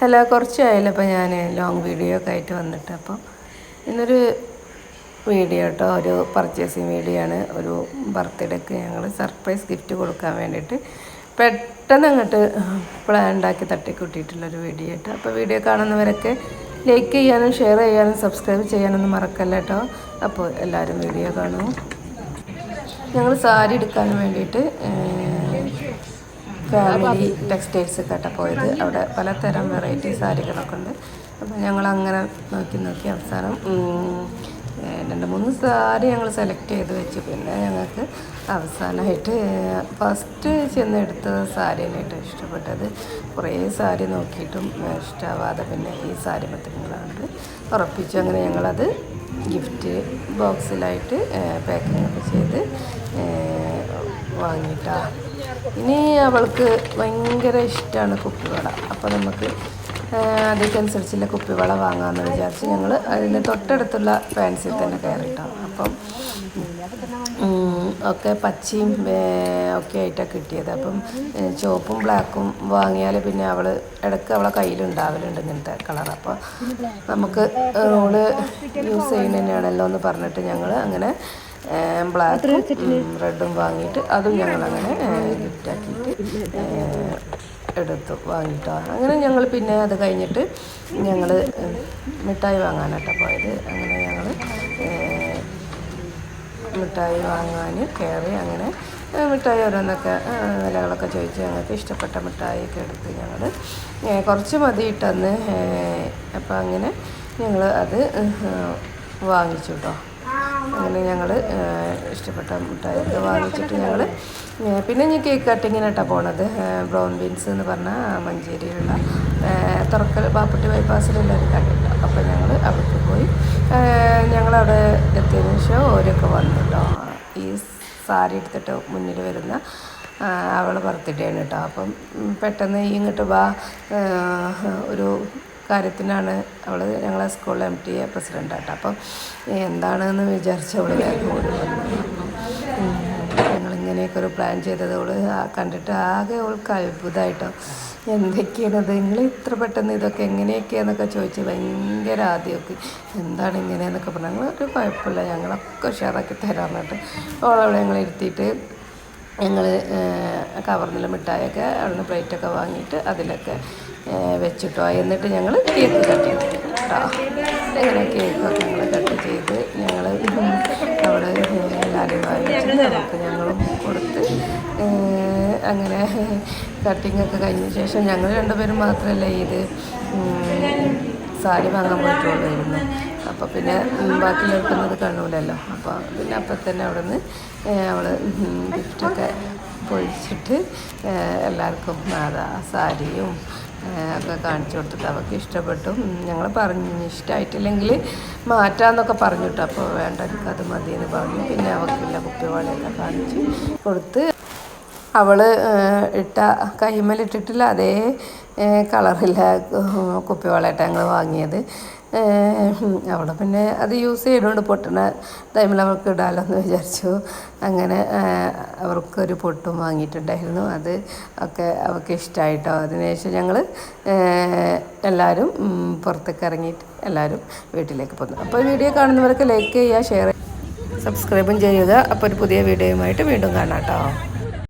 Hello കുറച്ചായാലും അപ്പോൾ ഞാൻ long video ഒക്കെ ആയിട്ട് വന്നിട്ട്. അപ്പോൾ ഇന്നൊരു വീഡിയോ കേട്ടോ ഒരു പർച്ചേസിങ് വീഡിയോ ആണ്. ഒരു ബർത്ത്ഡേക്ക് ഞങ്ങൾ സർപ്രൈസ് ഗിഫ്റ്റ് കൊടുക്കാൻ വേണ്ടിയിട്ട് പെട്ടെന്ന് അങ്ങോട്ട് പ്ലാൻ ഉണ്ടാക്കി തട്ടിക്കൂട്ടിയിട്ടുള്ളൊരു വീഡിയോ കേട്ടോ അപ്പോൾ വീഡിയോ കാണുന്നവരൊക്കെ ലൈക്ക് ചെയ്യാനും ഷെയർ ചെയ്യാനും സബ്സ്ക്രൈബ് ചെയ്യാനൊന്നും മറക്കല്ല കേട്ടോ അപ്പോൾ എല്ലാവരും വീഡിയോ കാണും. ഞങ്ങൾ സാരി എടുക്കാൻ വേണ്ടിയിട്ട് ഫാമിലി ടെക്സ്റ്റൈൽസ് കേട്ട പോയത്. അവിടെ പലതരം വെറൈറ്റി സാരികളൊക്കെ ഉണ്ട്. അപ്പോൾ ഞങ്ങൾ അങ്ങനെ നോക്കി നോക്കി അവസാനം രണ്ട് മൂന്ന് സാരി ഞങ്ങൾ സെലക്ട് ചെയ്ത് വെച്ചു. പിന്നെ ഞങ്ങൾക്ക് അവസാനമായിട്ട് ഫസ്റ്റ് ചെന്ന് എടുത്ത സാരി ഏറ്റവും ഇഷ്ടപ്പെട്ടത്. കുറേ സാരി നോക്കിയിട്ടും ഇഷ്ടമാവാതെ പിന്നെ ഈ സാരി പത്രങ്ങളാണ്ട് ഉറപ്പിച്ചു അങ്ങനെ ഞങ്ങളത് ഗിഫ്റ്റ് ബോക്സിലായിട്ട് പാക്കിംഗ് ഒക്കെ ചെയ്ത് ഏ, വാങ്ങിയിട്ടാ. ഇനി അവൾക്ക് ഭയങ്കര ഇഷ്ടമാണ് കുപ്പിവള അപ്പോൾ നമുക്ക് അതിനനുസരിച്ചുള്ള കുപ്പിവള വാങ്ങാമെന്ന് വിചാരിച്ച് ഞങ്ങൾ അതിന് തൊട്ടടുത്തുള്ള ഫാൻസിൽ തന്നെ കയറിയിട്ടാണ് അപ്പം ഒക്കെ പച്ചയും ഒക്കെ ആയിട്ടാണ് കിട്ടിയത്. അപ്പം ചുവപ്പും ബ്ലാക്കും വാങ്ങിയാൽ പിന്നെ അവൾ ഇടയ്ക്ക് അവളെ കയ്യിലുണ്ടാവലുണ്ട് ഇങ്ങനത്തെ കളർ. അപ്പോൾ നമുക്ക് റോൾ യൂസ് ചെയ്യുന്നതിനാണല്ലോ എന്ന് പറഞ്ഞിട്ട് ഞങ്ങൾ അങ്ങനെ ബ്ലാക്കും റെഡും വാങ്ങിയിട്ട് അതും ഞങ്ങൾ അങ്ങനെ ഗിഫ്റ്റ് ആക്കിയിട്ട് എടുത്തു വാങ്ങിയിട്ടാണ് അങ്ങനെ ഞങ്ങൾ പിന്നെ അത് കഴിഞ്ഞിട്ട് ഞങ്ങൾ മിഠായി വാങ്ങാനായിട്ടാണ് പോയത്. അങ്ങനെ ഞങ്ങൾ മിഠായി വാങ്ങാൻ കയറി അങ്ങനെ മിഠായി ഓരോന്നൊക്കെ വിലകളൊക്കെ ചോദിച്ച് ഞങ്ങൾക്ക് ഇഷ്ടപ്പെട്ട മിഠായിയൊക്കെ എടുത്ത് ഞങ്ങൾ കുറച്ച് മതി ഇട്ടന്ന് അപ്പം അങ്ങനെ ഞങ്ങൾ അത് വാങ്ങിച്ചു കേട്ടോ അങ്ങനെ ഞങ്ങൾ ഇഷ്ടപ്പെട്ട മുട്ടായൊക്കെ വാങ്ങിച്ചിട്ട് ഞങ്ങൾ പിന്നെ ഞാൻ കേക്ക് കട്ടിങ്ങിനായിട്ടാണ് പോണത്. ബ്രൗൺ ബീൻസ് എന്ന് പറഞ്ഞാൽ മഞ്ചേരിയിലുള്ള തുറക്കൽ പാപ്പട്ടി ബൈപ്പാസിലുള്ള ഒരു കടയുണ്ട്. അപ്പോൾ ഞങ്ങൾ അവിടേക്ക് പോയി ഞങ്ങളവിടെ എത്തിയതിനു ശേഷം ഓരൊക്കെ വന്നിട്ടോ. ഈ സാരി എടുത്തിട്ട് മുന്നിൽ വരുന്ന അവൾ പറത്തിട്ടാണ് കേട്ടോ. അപ്പം പെട്ടെന്ന് ഇങ്ങോട്ട് വാ ഒരു കാര്യത്തിനാണ് അവൾ ഞങ്ങളെ സ്കൂളിൽ എം ടി എ പ്രസിഡന്റ് ആട്ടോ അപ്പം എന്താണെന്ന് വിചാരിച്ച അവൾ ഞങ്ങളിങ്ങനെയൊക്കെ ഒരു പ്ലാൻ ചെയ്തത് അവൾ കണ്ടിട്ട് ആകെ അവൾക്ക് അത്ഭുതമായിട്ടോ എന്തൊക്കെയാണത് നിങ്ങൾ ഇത്ര പെട്ടെന്ന് ഇതൊക്കെ എങ്ങനെയൊക്കെയാണെന്നൊക്കെ ചോദിച്ച് ഭയങ്കര ആദ്യമൊക്കെ എന്താണ് ഇങ്ങനെയെന്നൊക്കെ പറഞ്ഞു. ഞങ്ങൾ ഒരു കുഴപ്പമില്ല. ഞങ്ങളൊക്കെ ഉഷാറാക്കി തരാമെന്നിട്ട് പറഞ്ഞിട്ട് ഞങ്ങളിരുത്തിയിട്ട് ഞങ്ങൾ കവറിൽ മിഠായൊക്കെ അവിടുന്ന് പ്ലേറ്റൊക്കെ വാങ്ങിയിട്ട് അതിലൊക്കെ വെച്ചിട്ടോ. എന്നിട്ട് ഞങ്ങൾ കേക്ക് കട്ട് ചെയ്തു. കേട്ടോ അങ്ങനെ കേക്കൊക്കെ ഞങ്ങൾ കട്ട് ചെയ്ത് ഞങ്ങൾ അവിടെ എല്ലാവരും വാങ്ങിച്ചിട്ട് ഞങ്ങളും കൊടുത്ത് അങ്ങനെ കട്ടിങ്ങൊക്കെ കഴിഞ്ഞ ശേഷം ഞങ്ങൾ രണ്ടുപേരും മാത്രമല്ല ഇത് സാരി വാങ്ങാൻ പോയിട്ടുള്ളായിരുന്നു അപ്പോൾ പിന്നെ ബാക്കി നിൽക്കുന്നത് കാണൂലല്ലോ അപ്പോൾ പിന്നെ അപ്പം തന്നെ അവിടെ നിന്ന് അവൾ ഗിഫ്റ്റൊക്കെ പൊഴിച്ചിട്ട് എല്ലാവർക്കും അതാ സാരിയും ഒക്കെ കാണിച്ചു കൊടുത്തിട്ട് അവർക്ക് ഇഷ്ടപ്പെട്ടു. ഞങ്ങൾ പറഞ്ഞു ഇഷ്ടമായിട്ടില്ലെങ്കിൽ മാറ്റാമെന്നൊക്കെ പറഞ്ഞിട്ട് അപ്പോൾ വേണ്ട അത് മതി എന്ന് പറഞ്ഞു. പിന്നെ അവൾക്കില്ല കുപ്പിവാളയൊക്കെ കാണിച്ച് കൊടുത്ത് അവൾ ഇട്ട കൈമലിട്ടിട്ടില്ല. അതേ കളറില്ല കുപ്പിവളയായിട്ട് ഞങ്ങൾ വാങ്ങിയത്. അവിടെ പിന്നെ അത് യൂസ് ചെയ്തുകൊണ്ട് പൊട്ടണ ടൈമിൽ അവർക്ക് ഇടാമല്ലോ എന്ന് വിചാരിച്ചു. അങ്ങനെ അവർക്കൊരു പൊട്ടും വാങ്ങിയിട്ടുണ്ടായിരുന്നു. അത് ഒക്കെ അവർക്ക് ഇഷ്ടമായിട്ടോ അതിനുശേഷം ഞങ്ങൾ എല്ലാവരും പുറത്തേക്ക് ഇറങ്ങിയിട്ട് എല്ലാവരും വീട്ടിലേക്ക് പോകുന്നു അപ്പോൾ വീഡിയോ കാണുന്നവർക്ക് ലൈക്ക് ചെയ്യുക ഷെയർ സബ്സ്ക്രൈബും ചെയ്യുക. അപ്പോൾ ഒരു പുതിയ വീഡിയോയുമായിട്ട് വീണ്ടും കാണാം കേട്ടോ.